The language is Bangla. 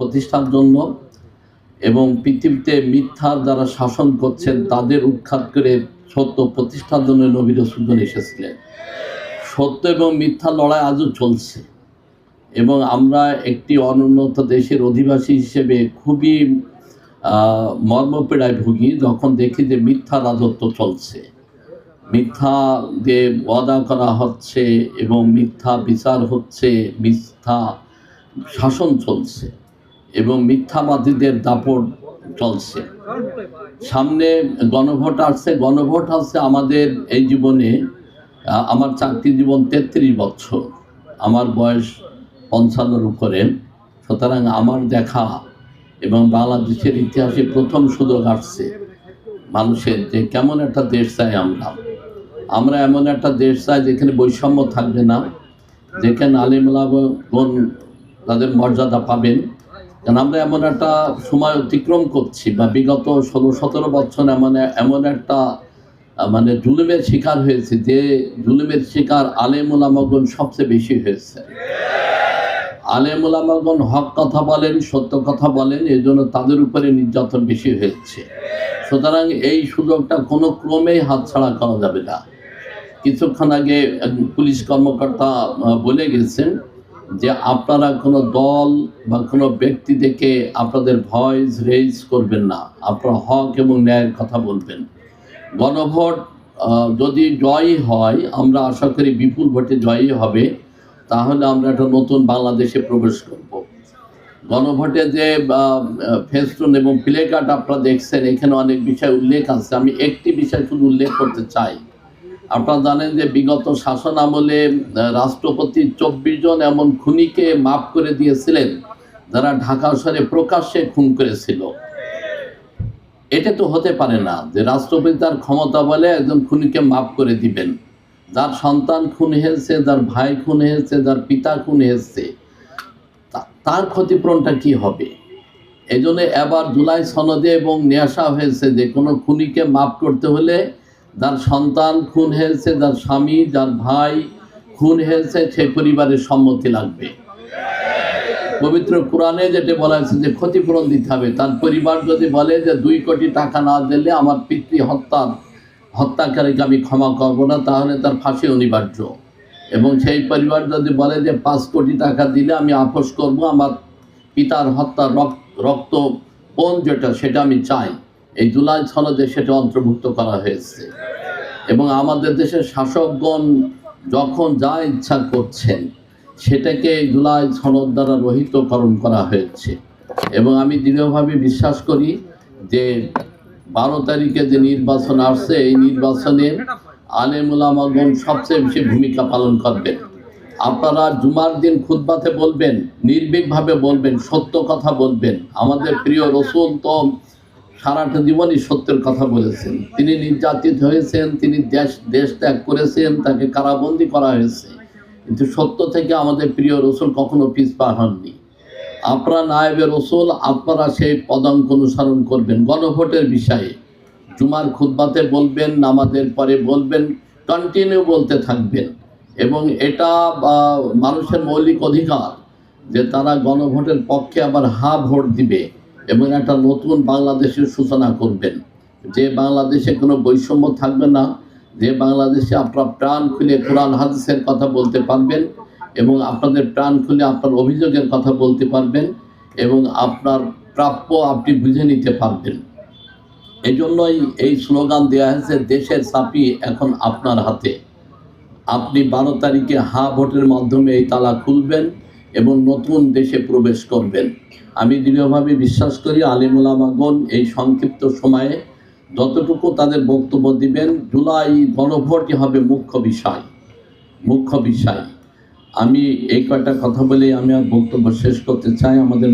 প্রতিষ্ঠার জন্য এবং পৃথিবীতে মিথ্যার যারা শাসন করছেন, তাদের উৎখাত করে সত্য প্রতিষ্ঠার জন্য নবী রসুলজন এসেছিলেন। সত্য এবং মিথ্যা লড়াই আজও চলছে এবং আমরা একটি অনুন্নত দেশের অধিবাসী হিসেবে খুবই মর্মপীড়ায় ভুগি যখন দেখি যে মিথ্যা রাজত্ব চলছে। মিথ্যা দিয়ে ওয়াদা করা হচ্ছে এবং মিথ্যা বিচার হচ্ছে, মিথ্যা শাসন চলছে। এবং মিথ্যাবাদীদের দাপট চলছে। সামনে গণভোট আসছে গণভোট আসছে আমাদের এই জীবনে আমার চাকরি জীবন তেত্রিশ বছর, আমার বয়স পঞ্চান্নর উপরে। সুতরাং আমার দেখা এবং বাংলাদেশের ইতিহাসে প্রথম সুযোগ আসছে মানুষের যে কেমন একটা দেশ চাই আমরা। আমরা এমন একটা দেশ চাই যেখানে বৈষম্য থাকবে না, যেখানে আলিমুলাগণ তাদের মর্যাদা পাবেন। কারণ আমরা এমন একটা সময় অতিক্রম করছি বা বিগত ষোলো, সতেরো বছর এমন এমন একটা মানে জুলুমের শিকার হয়েছে যে জুলুমের শিকার আলেমুলামগণ সবচেয়ে বেশি হয়েছে। আলেমুলামগণ হক কথা বলেন, সত্য কথা বলেন, এই জন্য তাদের উপরে নির্যাতন বেশি হয়েছে। সুতরাং এই সুযোগটা কোনো ক্রমেই হাতছাড়া করা যাবে না। কিছুক্ষণ আগে পুলিশ কর্মকর্তা বলে গেছেন যে আপনারা কোনো দল বা কোনো ব্যক্তি দেখে আপনাদের ভয়েস রেজ করবেন না। আপনারা হক এবং ন্যায়ের কথা বলবেন। গণভোট যদি জয়ী হয়, আমরা আশা করি বিপুল ভোটে জয়ী হবে, তাহলে আমরা একটা নতুন বাংলাদেশে প্রবেশ করব। গণভোটে যে ফেস্টুন এবং প্লে কার্ড আপনারা দেখছেন, এখানে অনেক বিষয় উল্লেখ আছে। আমি একটি বিষয় শুধু উল্লেখ করতে চাই। আপনারা জানেন যে বিগত শাসন আমলে রাষ্ট্রপতি চব্বিশ জন এমন খুনিকে মাফ করে দিয়েছিলেন, যারা ঢাকা শহরে প্রকাশ্যে খুন করেছিল। এটা তো হতে পারে না যে রাষ্ট্রপতি তার ক্ষমতা বলে একজন খুনিকে মাফ করে দিবেন। যার সন্তান খুন হয়েছে, যার ভাই খুন হয়েছে, যার পিতা খুন হয়েছে তার ক্ষতিপূরণটা কি হবে? এই এবার জুলাই সনদে এবং আসা হয়েছে যে কোনো খুনিকে মাফ করতে হলে যার সন্তান, খুন হয়েছে, যার স্বামী, যার ভাই, খুন হয়েছে, সেই পরিবারের সম্মতি লাগবে। পবিত্র কোরআনে যেটা বলা হয়েছে যে ক্ষতিপূরণ দিতে হবে। তার পরিবার যদি বলে যে দুই কোটি টাকা না দিলে আমার পিতৃ হত্যা হত্যাকারীকে আমি ক্ষমা করব না, তাহলে তার ফাঁসি অনিবার্য। এবং সেই পরিবার যদি বলে যে পাঁচ কোটি টাকা দিলে আমি আপোষ করব, আমার পিতার হত্যার রক্ত কোন যেটা, সেটা আমি চাই। এই জুলাই সনদে সেটা অন্তর্ভুক্ত করা হয়েছে। এবং আমাদের দেশের শাসকগণ যখন যা ইচ্ছা করছেন, সেটাকে এই জুলাই সনদ দ্বারা রহিতকরণ করা হয়েছে। এবং আমি দৃঢ়ভাবে বিশ্বাস করি যে বারো তারিখে যে নির্বাচন আসছে, এই নির্বাচনে আলেমুলামাগণ সবচেয়ে বেশি ভূমিকা পালন করবেন। আপনারা জুমার দিন খুতবাতে বলবেন, নির্ভীকভাবে বলবেন, সত্য কথা বলবেন। আমাদের প্রিয় রসুল তো সারাটা জীবনই সত্যের কথা বলেছেন। তিনি নির্যাতিত হয়েছেন, তিনি দেশ দেশ ত্যাগ করেছেন, তাকে কারাবন্দি করা হয়েছে। কিন্তু সত্য থেকে আমাদের প্রিয় রসুল কখনো পিছপা হননি। আপনারা নায়েবে রসুল, আপনারা সেই পদাঙ্ক অনুসরণ করবেন। গণভোটের বিষয়ে জুমার খুতবাতে বলবেন, নামাজের পরে বলবেন কন্টিনিউ বলতে থাকবেন। এবং এটা মানুষের মৌলিক অধিকার যে তারা গণভোটের পক্ষে আবার হা ভোট দিবে। এবং একটা নতুন বাংলাদেশের সূচনা করবেন। যে বাংলাদেশে কোনো বৈষম্য থাকবে না, যে বাংলাদেশে আপনার প্রাণ খুলে কোরআন হাদিসের কথা বলতে পারবেন এবং আপনাদের প্রাণ খুলে আপনার অভিযোগের কথা বলতে পারবেন এবং আপনার প্রাপ্য আপনি বুঝে নিতে পারবেন। এই জন্যই এই স্লোগান দেওয়া হয়েছে, দেশের চাপি এখন আপনার হাতে। আপনি বারো তারিখে হা ভোটের মাধ্যমে এই তালা খুলবেন। এবং নতুন দেশে প্রবেশ করবেন। আমি দৃঢ়ভাবে বিশ্বাস করি আলিমুলামাগণ এই সংক্ষিপ্ত সময়ে যতটুকু তাদের বক্তব্য দিবেন, জুলাই গণভোটই হবে মুখ্য বিষয় মুখ্য বিষয়। আমি এই কয়টা কথা বলে আমি আর বক্তব্য শেষ করতে চাই। আমাদের